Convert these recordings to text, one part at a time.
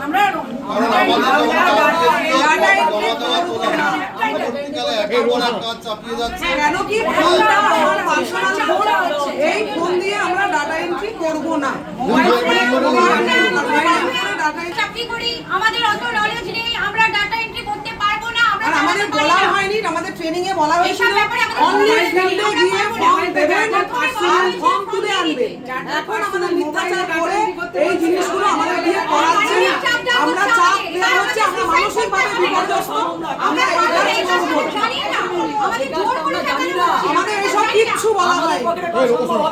আমরা কেন কি এই ফোন দিয়ে আমরা ডাটা এন্ট্রি করব না মোবাইল ফোনে করব না ডাটা চাকরি করি আমাদের অত নলেজ নেই আমরা ডাটা এন্ট্রি করতে পারব না আমরা আমাদের বলা হয়নি আমাদের ট্রেনিং এ বলা হয়েছিল এইসব ব্যাপারে আমাদের অনলি বলা হয়নি। ফিল্ডে গিয়ে ফর্ম দেবেন আমরা ফর্ম তুলে আনবে। এখন আমাদের মিথ্যাচার করে এই জিনিসগুলো আমাদের দিয়ে করাচ্ছে আমরা চাপ দেওয়া হচ্ছে আমরা মানসিকভাবে বিপর্যস্ত। আমরা এই কাজ করব না। জানি না। আমাদের জোর করে আমাদের এইসব কিচ্ছু বলা হয়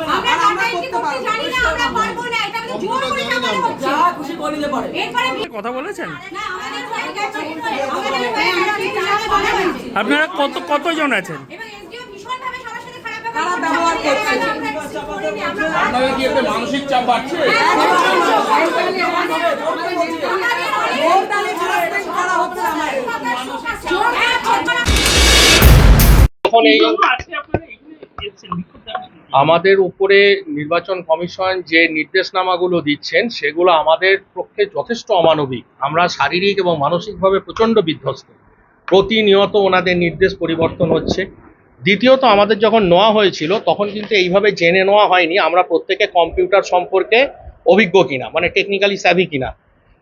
আমরা আর ডাটা আমরা এন্ট্রি করতে করতে পারব জানি না আমরা পারব না এটা আমাদের জোর করে চাকরি হচ্ছে যা খুশি করে দিতে পারে কথা বলেছেন হয়ে হয়ে আপনারা কত কতজন আছেন মানসিক চাপ বাড়ছে এখন এই আমাদের উপরে নির্বাচন কমিশন যে নির্দেশনামাগুলো দিচ্ছেন, সেগুলো আমাদের পক্ষে যথেষ্ট অমানবিক। আমরা শারীরিক এবং মানসিকভাবে প্রচণ্ড বিধ্বস্ত। প্রতিনিয়ত ওনাদের নির্দেশ পরিবর্তন হচ্ছে। দ্বিতীয়ত, আমাদের যখন নেওয়া হয়েছিল, তখন কিন্তু এইভাবে জেনে নেওয়া হয়নি আমরা প্রত্যেকে কম্পিউটার সম্পর্কে অভিজ্ঞ কিনা মানে টেকনিক্যালি স্যাভি কিনা।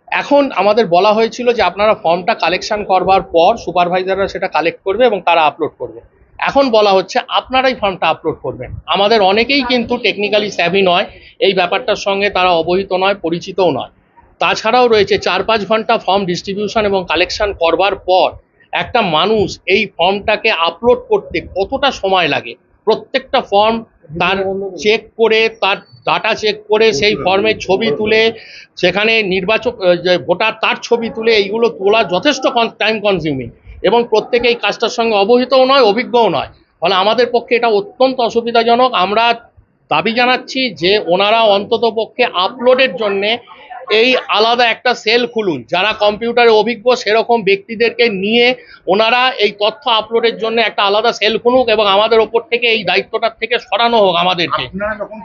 এখন আমাদের বলা হয়েছিল যে আপনারা ফর্মটা কালেকশন করবার পর সুপারভাইজাররা সেটা কালেক্ট করবে এবং তারা আপলোড করবে। এখন বলা হচ্ছে আপনারাই ফর্মটা আপলোড করবেন। আমাদের অনেকেই কিন্তু টেকনিক্যালি স্যাভি নয়, এই ব্যাপারটার সঙ্গে তারা অবহিত নয়, পরিচিতও নয়। তাছাড়াও রয়েছে চার পাঁচ ঘণ্টা ফর্ম ডিস্ট্রিবিউশন এবং কালেকশন করবার পর একটা মানুষ এই ফর্মটাকে আপলোড করতে কতটা সময় লাগে? প্রত্যেকটা ফর্ম তার চেক করে, তার ডাটা চেক করে, সেই ফর্মের ছবি তুলে, সেখানে নির্বাচক ভোটার তার ছবি তুলে, এইগুলো তোলা যথেষ্ট টাইম কনজিউমিং এবং প্রত্যেকে এই কাজটার সঙ্গে অবহিতও নয় অভিজ্ঞও নয়। ফলে আমাদের পক্ষে এটা অত্যন্ত অসুবিধাজনক। আমরা দাবি জানাচ্ছি যে ওনারা অন্তত পক্ষে আপলোডের জন্যে এই আলাদা একটা সেল খুলুন। যারা কম্পিউটারে অভিজ্ঞ সেরকম ব্যক্তিদেরকে নিয়ে ওনারা এই তথ্য আপলোডের জন্য একটা আলাদা সেল খুলুক এবং আমাদের ওপর থেকে এই দায়িত্বটার থেকে সরানো হোক আমাদেরকে।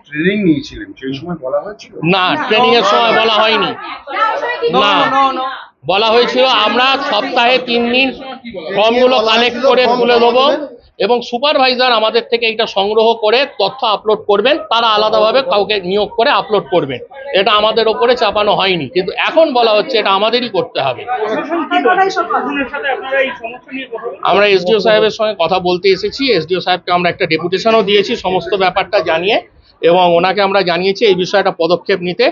ট্রেনিং নিয়েছিলেন সেই সময় বলা হয়েছিল? না ট্রেনিং এর সময় বলা হয়নি। না বলা হয়েছিল, আমরা সপ্তাহে তিন দিন ফর্মগুলো কালেক্ট করে তুলে দেবো এবং সুপারভাইজার আমাদের থেকে এটা সংগ্রহ করে তথ্য আপলোড করবেন, তারা আলাদাভাবে কাউকে নিয়োগ করে আপলোড করবেন এটা আমাদের ওপরে চাপানো হয়নি, কিন্তু এখন বলা হচ্ছে এটা আমাদেরই করতে হবে? আমরা এসডিও সাহেবের সঙ্গে কথা বলতে এসেছি, এসডিও সাহেবকে আমরা একটা ডেপুটেশনও দিয়েছি সমস্ত ব্যাপারটা জানিয়ে, এবং ওনাকে আমরা জানিয়েছি এই বিষয়টা পদক্ষেপ নিতে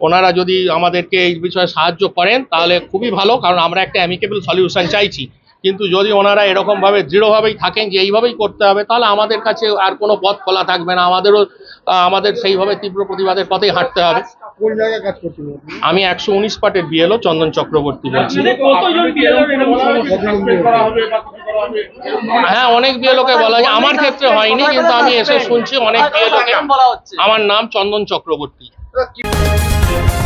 ওনারা যদি আমাদেরকে এই বিষয়ে সাহায্য করেন তাহলে খুবই ভালো কারণ আমরা একটা অ্যামিকেবল সলিউশন চাইছি কিন্তু যদি ওনারা এরকমভাবে দৃঢ়ভাবেই থাকেন যে এইভাবেই করতে হবে তাহলে আমাদের কাছে আর কোনো পথ খোলা থাকবে না আমাদেরও আমাদের সেইভাবে তীব্র প্রতিবাদের পথেই হাঁটতে হবে আমি একশো উনিশ পাটের বিএলও চন্দন চক্রবর্তী বলছি হ্যাঁ অনেক বিএলওকে বলা হয় আমার ক্ষেত্রে হয়নি কিন্তু আমি এসে শুনছি অনেক বিএলওকে বলা আমার নাম চন্দন চক্রবর্তী 啊！